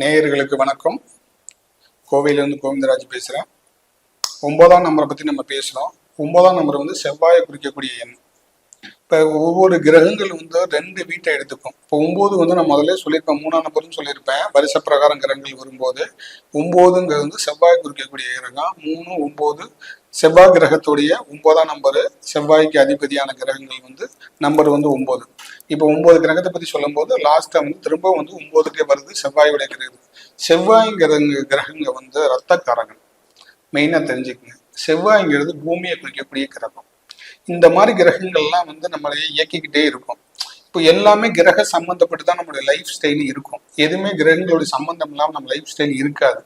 நேயர்களுக்கு வணக்கம். கோவையிலேருந்து கோவிந்தராஜ் பேசுகிறேன் ஒன்பதாம் நம்பரை பற்றி நம்ம பேசுகிறோம் ஒன்பதாம் நம்பர் வந்து செவ்வாயை குறிக்கக்கூடிய எண். இப்போ ஒவ்வொரு கிரகங்கள் வந்து ரெண்டு வீட்டை எடுத்துக்கும். இப்போ ஒம்பது வந்து நான் முதல்ல சொல்லியிருப்பேன் மூணாம் நம்பர்னு சொல்லியிருப்பேன். வருஷ பிரகாரம் கிரகங்கள் வரும்போது ஒம்போதுங்கிறது வந்து செவ்வாய் குறிக்கக்கூடிய கிரகம். மூணு ஒம்பது செவ்வாய் கிரகத்துடைய ஒன்பதாம் நம்பரு செவ்வாய்க்கு அதிபதியான கிரகங்கள் வந்து நம்பர் வந்து ஒம்பது. இப்போ ஒன்பது கிரகத்தை பற்றி சொல்லும்போது லாஸ்ட்டாக வந்து திரும்ப வந்து ஒம்போதுக்கே வருது செவ்வாயுடைய கிரகம். செவ்வாய் கிரகங்கள் கிரகங்க வந்து ரத்தக்காரங்கள் மெயினாக தெரிஞ்சுக்கங்க. செவ்வாய்ங்கிறது பூமியை குறிக்கக்கூடிய கிரகம். இந்த மாதிரி கிரகங்கள்லாம் வந்து நம்மளை இயக்கிக்கிட்டே இருக்கும். இப்போ எல்லாமே கிரக சம்பந்தப்பட்டு தான் நம்மளுடைய லைஃப் ஸ்டைல் இருக்கும். எதுவுமே கிரகங்களுடைய சம்பந்தம் இல்லாமல் நம்ம லைஃப் ஸ்டைல் இருக்காது.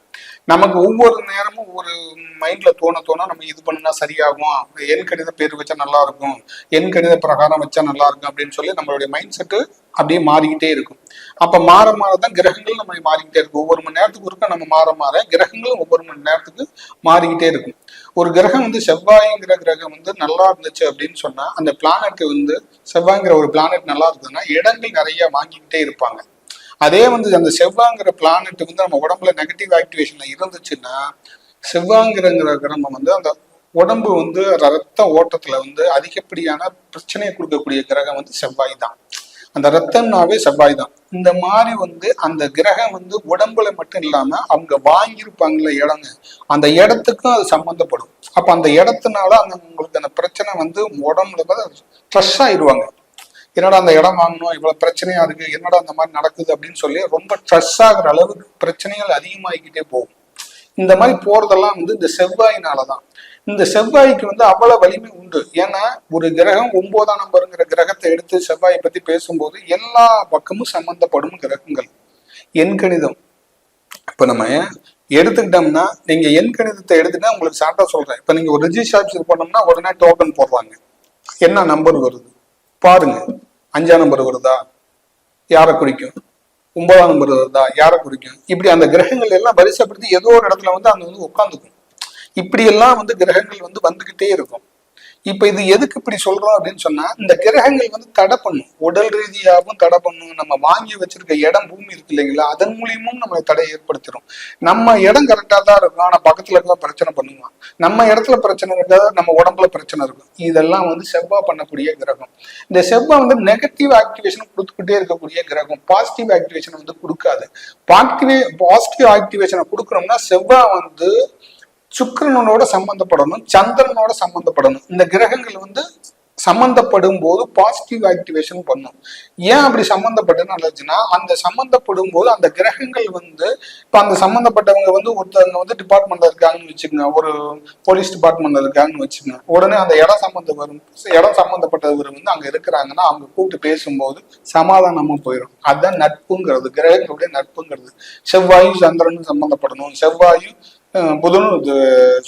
நமக்கு ஒவ்வொரு நேரமும் ஒவ்வொரு மைண்ட்ல தோண தோண நம்ம இது பண்ணுனா சரியாகும். என் கணித பேர் வச்சா நல்லா இருக்கும். என் கணித பிரகாரம் வச்சா நல்லா இருக்கும் அப்படின்னு சொல்லி நம்மளுடைய மைண்ட் செட்டு அப்படியே மாறிக்கிட்டே இருக்கும். அப்ப மாற மாற தான் கிரகங்கள் நம்ம மாறிக்கிட்டே இருக்கும். ஒவ்வொரு மணி நேரத்துக்கு ஒருக்க நம்ம மாற மாற கிரகங்களும் ஒவ்வொரு மணி நேரத்துக்கு மாறிக்கிட்டே இருக்கும். ஒரு கிரகம் வந்து செவ்வாய்ங்கிற கிரகம் வந்து நல்லா இருந்துச்சு அப்படின்னு சொன்னா அந்த பிளானட் வந்து செவ்வாய்ங்கிற ஒரு பிளானட் நல்லா இருந்ததுன்னா இடங்கள் நிறைய வாங்கிக்கிட்டே இருப்பாங்க. அதே வந்து அந்த செவ்வாங்கிற பிளானட் வந்து நம்ம உடம்புல நெகட்டிவ் ஆக்டிவேஷன்ல இருந்துச்சுன்னா செவ்வாங்கிற கிரகம் வந்து அந்த உடம்பு வந்து ரத்த ஓட்டத்துல வந்து அதிகப்படியான பிரச்சனையை கொடுக்கக்கூடிய கிரகம் வந்து செவ்வாய் தான். அந்த ரத்தம்னாவே செவ்வாய் தான் இந்த மாதிரி வந்து அந்த கிரகம் வந்து உடம்புல மட்டும் இல்லாம அவங்க வாங்கியிருப்பாங்கல்ல இடங்க அந்த இடத்துக்கும் அது சம்மந்தப்படும் அப்ப அந்த இடத்துனால அந்த உங்களுக்கு அந்த பிரச்சனை வந்து உடம்புல ஸ்ட்ரெஸ் ஆயிடுவாங்க. என்னடா அந்த இடம் வாங்கணும் இவ்வளவு பிரச்சனையா இருக்கு என்னடா அந்த மாதிரி நடக்குது அப்படின்னு சொல்லி ரொம்ப ஸ்ட்ரெஸ் ஆகுற அளவுக்கு பிரச்சனைகள் அதிகமாகிக்கிட்டே போகும். இந்த மாதிரி போறதெல்லாம் வந்து இந்த செவ்வாயினாலதான். இந்த செவ்வாய்க்கு வந்து அவ்வளவு வலிமை உண்டு. ஏன்னா ஒரு கிரகம் ஒன்பதாம் நம்பருங்கிற கிரகத்தை எடுத்து செவ்வாயை பத்தி பேசும்போது எல்லா பக்கமும் சம்பந்தப்படும் கிரகங்கள். எண் கணிதம். இப்ப நம்ம எடுத்துக்கிட்டோம்னா நீங்க எண் கணிதத்தை எடுத்துட்டா உங்களுக்கு ஷார்ட்டா சொல்றேன். இப்ப நீங்க ஒரு ரிஜிஸ்டர் பண்ணோம்னா உடனே டோக்கன் போடுறாங்க. என்ன நம்பர் வருது? பாருங்க. அஞ்சாம் நம்பர் வருதா? யாரை குறிக்கும்? ஒன்பதாம் நம்பர் வருதா? யாரை குறிக்கும்? இப்படி அந்த கிரகங்கள் எல்லாம் வரிசைப்படுத்தி ஏதோ ஒரு இடத்துல வந்து அங்க வந்து உட்காந்துக்கும் இப்படியெல்லாம் வந்து கிரகங்கள் வந்து வந்துகிட்டே இருக்கும். இப்ப இது எதுக்கு இப்படி சொல்றோம் அப்படின்னு சொன்னா இந்த கிரகங்கள் வந்து தடை பண்ணும். உடல் ரீதியாகவும் தடை பண்ணும். நம்ம வாங்கி வச்சிருக்க இடம் பூமி இருக்கு இல்லைங்களா? அதன் மூலியமும் நம்மளை தடை ஏற்படுத்திடும் நம்ம இடம் கரெக்டா தான் இருக்கும். ஆனா பக்கத்துல இருக்க பிரச்சனை பண்ணுவான் நம்ம இடத்துல பிரச்சனை இருக்காது நம்ம உடம்புல பிரச்சனை இருக்கும். இதெல்லாம் வந்து செவ்வாய் பண்ணக்கூடிய கிரகம். இந்த செவ்வாய் வந்து நெகட்டிவ் ஆக்டிவேஷன் கொடுத்துக்கிட்டே இருக்கக்கூடிய கிரகம். பாசிட்டிவ் ஆக்டிவேஷன் வந்து கொடுக்காது. பாசிட்டிவ் பாசிட்டிவ் ஆக்டிவேஷனை கொடுக்குறோம்னா செவ்வாய் வந்து சுக்கிரனோட சம்பந்தப்படணும் சந்திரனோட சம்பந்தப்படணும். இந்த கிரகங்கள் வந்து சம்பந்தப்படும் போது பாசிட்டிவ் ஆக்டிவேஷன் பண்ணும். ஏன் அப்படி சம்பந்தப்பட்டு நல்லதுன்னா அந்த சம்பந்தப்படும் போது அந்த கிரகங்கள் வந்து இப்ப அந்த சம்பந்தப்பட்டவங்க வந்து ஒருத்தவங்க வந்து டிபார்ட்மெண்ட்ல இருக்காங்கன்னு வச்சுக்கோங்க ஒரு போலீஸ் டிபார்ட்மெண்ட்ல இருக்காங்கன்னு வச்சுக்கோங்க. உடனே அந்த இடம் சம்பந்தம் வரும் இடம் சம்பந்தப்பட்டவர் வந்து அங்க இருக்கிறாங்கன்னா அவங்க கூப்பிட்டு பேசும்போது சமாதானமா போயிடும் அதுதான் நட்புங்கிறது கிரகங்களுடைய நட்புங்கிறது. செவ்வாயும் சந்திரனும் சம்பந்தப்படணும். செவ்வாயும் புதனும் இது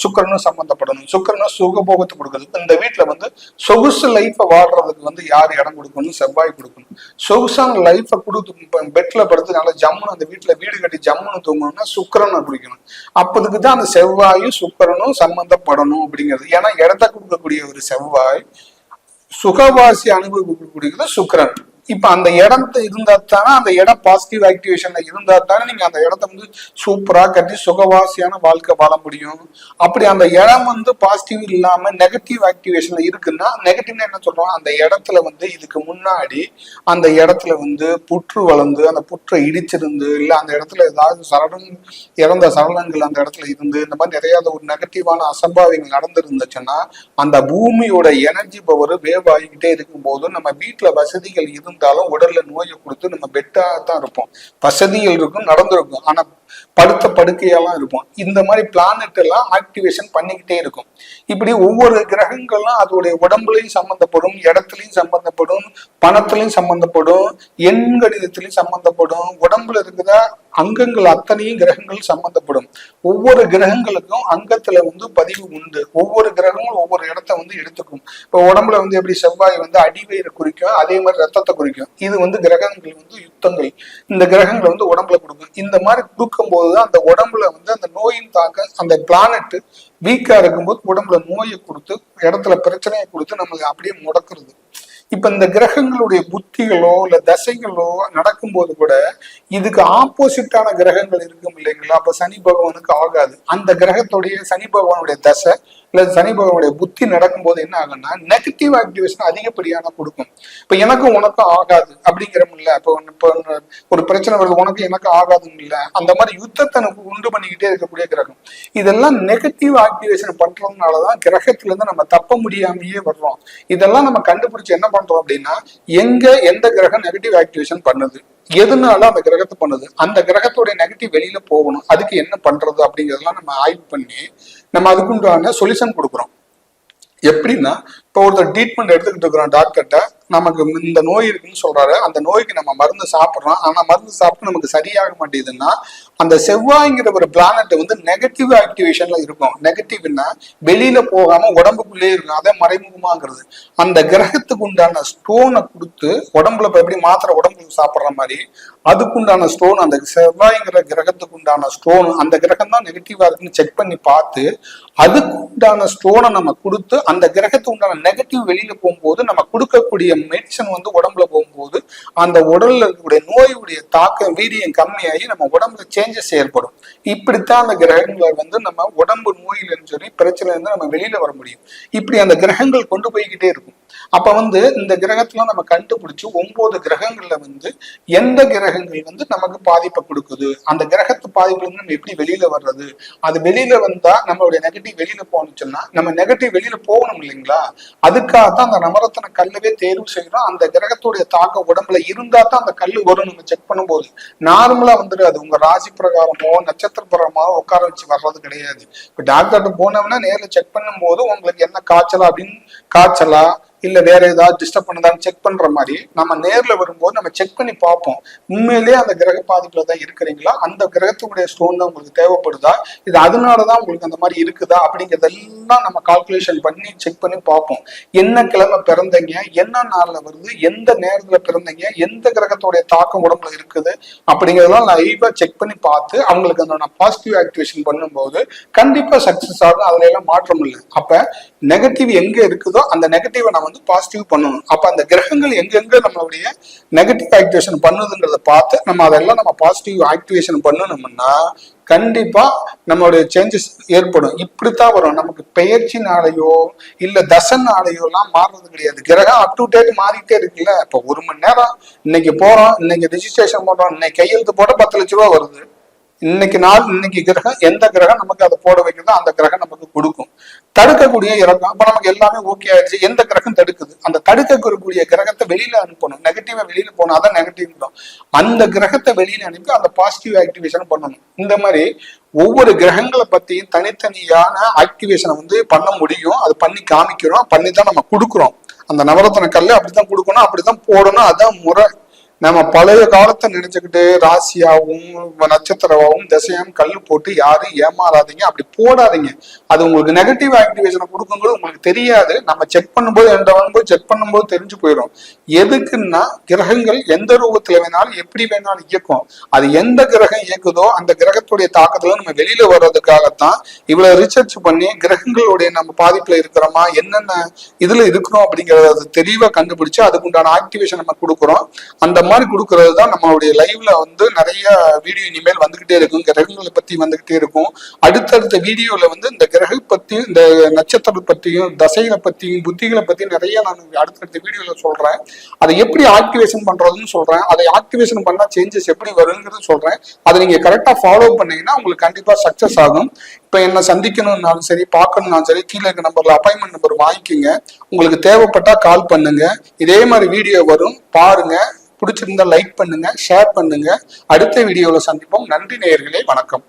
சுக்கரனும் சம்மந்தப்படணும் சுக்கரனும் சுகபோகத்தை கொடுக்குறது. இந்த வீட்டில் வந்து சொகுசு லைஃப்பை வாழ்றதுக்கு வந்து யார் இடம் கொடுக்கணும் செவ்வாய் கொடுக்கணும். சொகுசான லைஃப்பை கொடுத்து பெட்டில் படுத்து நல்லா ஜம்முன்னு அந்த வீட்டில் வீடு கட்டி ஜம்முன்னு தூங்கணும்னா சுக்கரனை பிடிக்கணும். அப்போதுக்கு தான் அந்த செவ்வாயும் சுக்கரனும் சம்மந்தப்படணும் அப்படிங்கிறது. ஏன்னா இடத்த கொடுக்கக்கூடிய ஒரு செவ்வாய் சுகவாசி அனுபவிக்கக்கூடியது சுக்கரன். இப்ப அந்த இடத்த இருந்தா தானே அந்த இடம் பாசிட்டிவ் ஆக்டிவேஷன்ல இருந்தா தானே நீங்க அந்த இடத்த வந்து சூப்பரா கட்டி சுகவாசியான வாழ்க்கை வாழ முடியும். அப்படி அந்த இடம் வந்து பாசிட்டிவ் இல்லாம நெகட்டிவ் ஆக்டிவேஷன்ல இருக்குன்னா நெகட்டிவ்னா என்ன சொல்றோம்? அந்த இடத்துல வந்து இதுக்கு முன்னாடி அந்த இடத்துல வந்து புற்று வளர்ந்து அந்த புற்றை இடிச்சிருந்து இல்ல அந்த இடத்துல ஏதாவது சரணம் இறந்த சரணங்கள் அந்த இடத்துல இருந்து இந்த மாதிரி நிறைய ஒரு நெகட்டிவான அசம்பாவியங்கள் நடந்திருந்துச்சுன்னா அந்த பூமியோட எனர்ஜி பவர் வேவ் ஆகிக்கிட்டே இருக்கும்போது நம்ம வீட்டுல வசதிகள் இருந்தாலும் உடல்ல நோயை கொடுத்து நம்ம பெட்டா தான் இருப்போம். வசதிகள் இருக்கும் நடந்திருக்கும். ஆனா படுத்த படுக்கையெல்லாம் இருக்கும். இந்த மாதிரி பிளானட் எல்லாம் ஆக்டிவேஷன் பண்ணிக்கிட்டே இருக்கும். இப்படி ஒவ்வொரு கிரகங்கள்லாம் அதோடைய உடம்புலையும் சம்பந்தப்படும் இடத்துலையும் சம்பந்தப்படும் பணத்திலையும் சம்பந்தப்படும் எண்கணிதத்திலையும் சம்பந்தப்படும் உடம்புல இருக்கிற அங்கங்கள் அத்தனையும் கிரகங்கள் சம்பந்தப்படும். ஒவ்வொரு கிரகங்களுக்கும் அங்கத்துல வந்து பதிவு உண்டு. ஒவ்வொரு கிரகமும் ஒவ்வொரு இடத்த வந்து எடுத்துக்கும். இப்போ உடம்புல வந்து எப்படி செவ்வாய் வந்து அடிவயிறு குறிக்கும் அதே மாதிரி ரத்தத்தை குறிக்கும். இது வந்து கிரகங்கள் வந்து யுத்தங்கள். இந்த கிரகங்கள் வந்து உடம்புல கொடுக்கும். இந்த மாதிரி இருக்கும்போது தான் அந்த உடம்புல வந்து அந்த நோயின் தாக்க அந்த பிளானட் வீக்கா இருக்கும்போது உடம்புல நோயை கொடுத்து இடத்துல பிரச்சனையை கொடுத்து நம்மளுக்கு அப்படியே முடக்கிறது. இப்ப இந்த கிரகங்களுடைய புத்திகளோ இல்ல தசைகளோ நடக்கும்போது கூட இதுக்கு ஆப்போசிட்டான கிரகங்கள் இருக்கும் இல்லைங்களா? அப்ப சனி பகவானுக்கு ஆகாது. அந்த கிரகத்துடைய சனி பகவானுடைய தசை இல்லை சனி பகவானுடைய புத்தி நடக்கும்போது என்ன ஆகும்னா நெகட்டிவ் ஆக்டிவேஷன் அதிகப்படியான கொடுக்கும். இப்ப எனக்கும் உனக்கும் ஆகாது அப்படிங்கிறமில்ல இப்போ இப்போ ஒரு பிரச்சனை வருது உனக்கு எனக்கு ஆகாதுன்னு இல்ல அந்த மாதிரி யுத்தத்தை உண்டு பண்ணிக்கிட்டே இருக்கக்கூடிய கிரகம். இதெல்லாம் நெகட்டிவ் ஆக்டிவேஷன் பண்றதுனாலதான் கிரகத்துல இருந்து நம்ம தப்ப முடியாமையே வர்றோம். இதெல்லாம் நம்ம கண்டுபிடிச்சு என்ன பண்றோம் அப்படின்னா எங்க எந்த கிரகம் நெகட்டிவ் ஆக்டிவேஷன் பண்ணுது? எதனால அந்த கிரகத்தை பண்ணுது? அந்த கிரகத்தோடைய நெகட்டிவ் வெளியில போகணும். அதுக்கு என்ன பண்றது அப்படிங்கறதெல்லாம் நம்ம ஆய்வு பண்ணி நம்ம அதுக்குண்டான சொல்யூஷன் கொடுக்குறோம். எப்படின்னா இப்போ ஒருத்தர் ட்ரீட்மெண்ட் எடுத்துக்கிட்டு இருக்கிறோம் டாக்டர்கிட்ட நமக்கு இந்த நோய் இருக்குன்னு சொல்றாரு. அந்த நோய்க்கு நம்ம மருந்து சாப்பிட்றோம். ஆனா மருந்து சாப்பிட்டு நமக்கு சரியாக மாட்டேங்குதுன்னா அந்த செவ்வாய்ங்கிற ஒரு பிளானட் வந்து நெகட்டிவ் ஆக்டிவேஷன்ல இருக்கும். நெகட்டிவ்னா வெளியில போகாம உடம்புக்குள்ளேயே இருக்கும். அதே மறைமுகமாங்கிறது அந்த கிரகத்துக்கு உண்டான ஸ்டோனை கொடுத்து உடம்புல இப்ப எப்படி மாத்திரை உடம்புக்கு சாப்பிட்ற மாதிரி அதுக்குண்டான ஸ்டோன் அந்த செவ்வாய்ங்கிற கிரகத்துக்கு உண்டான ஸ்டோன் அந்த கிரகம் தான் நெகட்டிவா இருக்குன்னு செக் பண்ணி பார்த்து அதுக்கு உண்டான ஸ்டோனை நம்ம கொடுத்து அந்த கிரகத்துக்கு உண்டான நெகட்டிவ் வெளியில போகும்போது நம்ம கொடுக்கக்கூடிய மெடிசன் வந்து உடம்புல போகும்போது அந்த உடல்ல இருக்கக்கூடிய நோயுடைய தாக்கம் வீரியம் கம்மியாகி நம்ம உடம்புல சேஞ்சஸ் ஏற்படும். இப்படித்தான் அந்த கிரகங்களை வந்து நம்ம உடம்பு நோயிலன்னு சொல்லி பிரச்சனை இருந்து நம்ம வெளியில வர முடியும். இப்படி அந்த கிரகங்கள் கொண்டு போய்கிட்டே இருக்கும். அப்ப வந்து இந்த கிரகத்துல நம்ம கண்டுபிடிச்சு ஒன்பது கிரகங்கள்ல வந்து எந்த கிரகங்கள் வந்து நமக்கு பாதிப்பை கொடுக்குது? அந்த கிரகத்து பாதிப்புல இருந்து நம்ம எப்படி வெளியில வர்றது? அது வெளியில வந்தா நம்மளுடைய நெகட்டிவ் வெளியில போனுச்சுன்னா நம்ம நெகட்டிவ் வெளியில போகணும் இல்லைங்களா? அதுக்காக தான் அந்த நவரத்தன கல்லவே தேர்வு செய்யறோம். அந்த கிரகத்துடைய தாக்கம் உடம்புல இருந்தா தான் அந்த கல்லு வரும். நம்ம செக் பண்ணும்போது நார்மலா வந்துடாது உங்க ராசி பிரகாரமோ நட்சத்திர பிரகாரமோ உட்கார வச்சு வர்றது கிடையாது. இப்ப டாக்டர்கிட்ட போனோம்னா நேரில் செக் பண்ணும்போது உங்களுக்கு என்ன காய்ச்சலா அப்படின்னு காய்ச்சலா இல்ல வேற ஏதாவது டிஸ்டர்ப் பண்ணதான்னு செக் பண்ற மாதிரி நம்ம நேர்ல வரும்போது நம்ம செக் பண்ணி பார்ப்போம். உண்மையிலேயே அந்த கிரக பாதிப்புல தான் இருக்கிறீங்களா? அந்த கிரகத்தினுடைய ஸ்டோன் தான் உங்களுக்கு தேவைப்படுதா? இது அதனாலதான் உங்களுக்கு அந்த மாதிரி இருக்குதா? அப்படிங்கறதெல்லாம் நம்ம கால்குலேஷன் பண்ணி செக் பண்ணி பார்ப்போம். என்ன கிழமை பிறந்தீங்க? என்ன நாள்ல வருது? எந்த நேரத்துல பிறந்தீங்க? எந்த கிரகத்துடைய தாக்கம் உடம்புல இருக்குது? அப்படிங்கறதெல்லாம் லைவா செக் பண்ணி பார்த்து அவங்களுக்கு அந்த பாசிட்டிவ் ஆக்டிவேஷன் பண்ணும்போது கண்டிப்பா சக்சஸ் ஆகும் அதுல எல்லாம் மாற்றம் இல்லை. அப்ப நெகட்டிவ் எங்க இருக்குதோ அந்த நெகட்டிவை நம்ம வந்து பாசிட்டிவ் பண்ணணும். அப்ப அந்த கிரகங்கள் எங்கெங்க நம்மளுடைய நெகட்டிவ் ஆக்டிவேஷன் பண்ணுதுங்கிறத பார்த்து நம்ம அதெல்லாம் நம்ம பாசிட்டிவ் ஆக்டிவேஷன் பண்ணணும்னா கண்டிப்பா நம்மளுடைய சேஞ்சஸ் ஏற்படும். இப்படித்தான் வரும். நமக்கு பெயர்ச்சினாலேயோ இல்ல தசனாலேயோ எல்லாம் மாறுறது கிடையாது. கிரகம் அப் டு டேட் மாறிட்டே இருக்குல்ல? இப்ப ஒரு மணி நேரம் இன்னைக்கு போறோம் இன்னைக்கு ரெஜிஸ்ட்ரேஷன் பண்றோம் இன்னைக்கு கையெழுத்து போட பத்து லட்ச ரூபா வருது. இன்னைக்கு நாள் இன்னைக்கு கிரகம் எந்த கிரகம் நமக்கு அதை போட வைக்கிறதோ அந்த கிரகம் நமக்கு கொடுக்கும். தடுக்கக்கூடிய இறக்கம். அப்ப நமக்கு எல்லாமே ஓகே ஆயிடுச்சு. எந்த கிரகம் தடுக்குது? அந்த தடுக்கக்கூடிய கிரகத்தை வெளியில அனுப்பணும். நெகட்டிவா வெளியில போகணும் அதான் நெகட்டிவ் அந்த கிரகத்தை வெளியில அனுப்பி அந்த பாசிட்டிவ் ஆக்டிவேஷன் பண்ணணும். இந்த மாதிரி ஒவ்வொரு கிரகங்களை பத்தியும் தனித்தனியான ஆக்டிவேஷனை வந்து பண்ண முடியும். அது பண்ணி காமிக்கிறோம். பண்ணி தான் நம்ம கொடுக்குறோம். அந்த நவரத்தன கல்லு அப்படித்தான் கொடுக்கணும். அப்படித்தான் போடணும். அதான் முறை நம்ம பழைய காலத்தை நினைச்சுக்கிட்டு ராசியாவும் நட்சத்திரமாவும் திசையாவும் கல் போட்டு யாரும் ஏமாறாதீங்க. அப்படி போடாதீங்க. அது உங்களுக்கு நெகட்டிவ் ஆக்டிவேஷனை கொடுக்கும்போது உங்களுக்கு தெரியாது. நம்ம செக் பண்ணும்போது எந்த வரும்போது செக் பண்ணும்போது தெரிஞ்சு போயிடும். எதுக்குன்னா கிரகங்கள் எந்த ரூபத்துல வேணாலும் எப்படி வேணாலும் இயக்கும். அது எந்த கிரகம் இயக்குதோ அந்த கிரகத்துடைய தாக்கத்துல நம்ம வெளியில வர்றதுக்காகத்தான் இவ்வளவு ரிசர்ச் பண்ணி கிரகங்களுடைய நம்ம பாதிப்புல இருக்கிறோமா என்னென்ன இதுல இருக்கிறோம் அப்படிங்கறத தெளிவா கண்டுபிடிச்சு அதுக்குண்டான ஆக்டிவேஷன் நம்ம கொடுக்குறோம். அந்த மாதிரி கொடுக்கறது தான் நம்மளுடைய லைவ்ல வந்து நிறைய வீடியோ இனிமேல் வந்துகிட்டே இருக்கும். கிரகங்களை பத்தி வந்துகிட்டே இருக்கும். அடுத்தடுத்த வீடியோல வந்து இந்த கிரக பத்தி இந்த நட்சத்திரம் பத்தியும் தசைகளை பத்தியும் புத்திகளை பத்தியும் நிறைய நான் அடுத்தடுத்த வீடியோல சொல்றேன். அதை எப்படி ஆக்டிவேஷன் பண்றதுன்னு சொல்றேன். அதை ஆக்டிவேஷன் பண்ணா சேஞ்சஸ் எப்படி வருங்கிறது சொல்றேன். அதை நீங்க கரெக்டா ஃபாலோ பண்ணீங்கன்னா உங்களுக்கு கண்டிப்பா சக்சஸ் ஆகும். இப்ப என்ன சந்திக்கணும்னாலும் சரி பார்க்கணும்னாலும் சரி கீழே இருக்க நம்பர்ல அப்பாயின்மெண்ட் நம்பர் வாங்கிக்கோங்க. உங்களுக்கு தேவைப்பட்டா கால் பண்ணுங்க. இதே மாதிரி வீடியோ வரும். பாருங்க. பிடிச்சிருந்தா லைக் பண்ணுங்க ஷேர் பண்ணுங்க. அடுத்த வீடியோவில் சந்திப்போம். நன்றி நேயர்களே வணக்கம்.